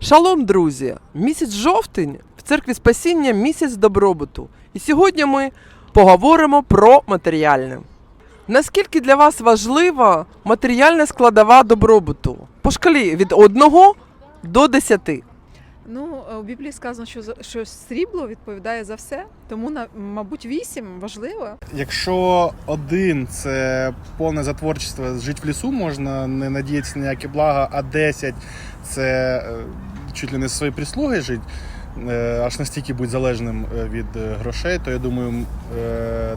Шалом, друзі! Місяць жовтень в церкві спасіння місяць добробуту. І сьогодні ми поговоримо про матеріальне. Наскільки для вас важлива матеріальна складова добробуту? По шкалі від 1 до 10. Ну, е, у Біблії сказано, що, за- що срібло відповідає за все, тому, на- мабуть, вісім важливо. Якщо один це повне затворчество, жити в лісу можна, не надіятися на ніякі блага, а 10 це е, чуть ли не своєю прислуги жити, е, аж настільки бути залежним від грошей, то я думаю,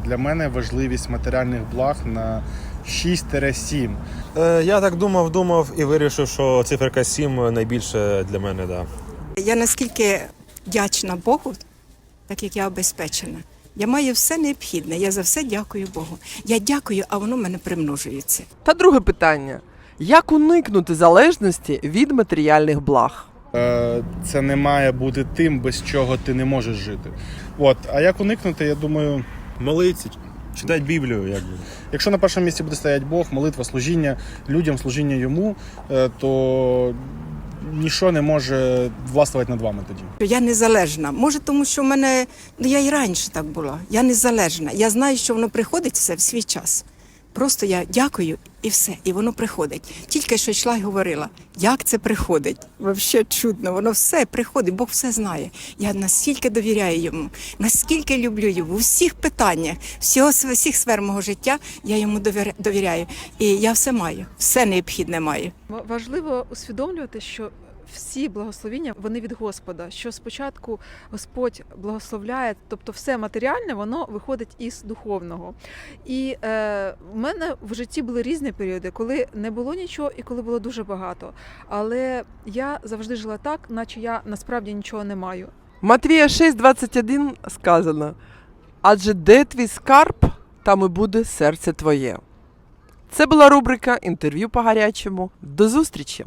для мене важливість матеріальних благ на 6-7. Е, Я так думав, думав і вирішив, що циферка 7 найбільше для мене, да. Я наскільки вдячна Богу, так як я обезпечена. Я маю все необхідне. Я за все дякую Богу. Я дякую, а воно в мене примножується. Та друге питання: як уникнути залежності від матеріальних благ? Е, Це не має бути тим, без чого ти не можеш жити. От, а як уникнути, я думаю. Молитися, читати Біблію, якби. Якщо на першому місці буде стояти Бог, молитва, служіння людям, служіння йому, е, то нічого не може властвувати над вами тоді. Я незалежна. Може, тому що в мене ну я і раніше так була. Я незалежна. Я знаю, що воно приходить все в свій час. Просто я дякую і все, і воно приходить. Тільки що йшла і говорила, як це приходить. Взагалі чудно, воно все приходить, Бог все знає. Я настільки довіряю йому, наскільки люблю його у всіх питаннях, всього всіх сфер мого життя я йому довіря- довіряю. І я все маю, все необхідне маю. Важливо усвідомлювати, що всі благословіння вони від Господа. Що спочатку Господь благословляє, тобто все матеріальне, воно виходить із духовного. І е, в мене в житті були різні періоди, коли не було нічого і коли було дуже багато. Але я завжди жила так, наче я насправді нічого не маю. Матвія 6,21 сказано: адже де твій скарб, там і буде серце твоє. Це була рубрика інтерв'ю по гарячому. До зустрічі!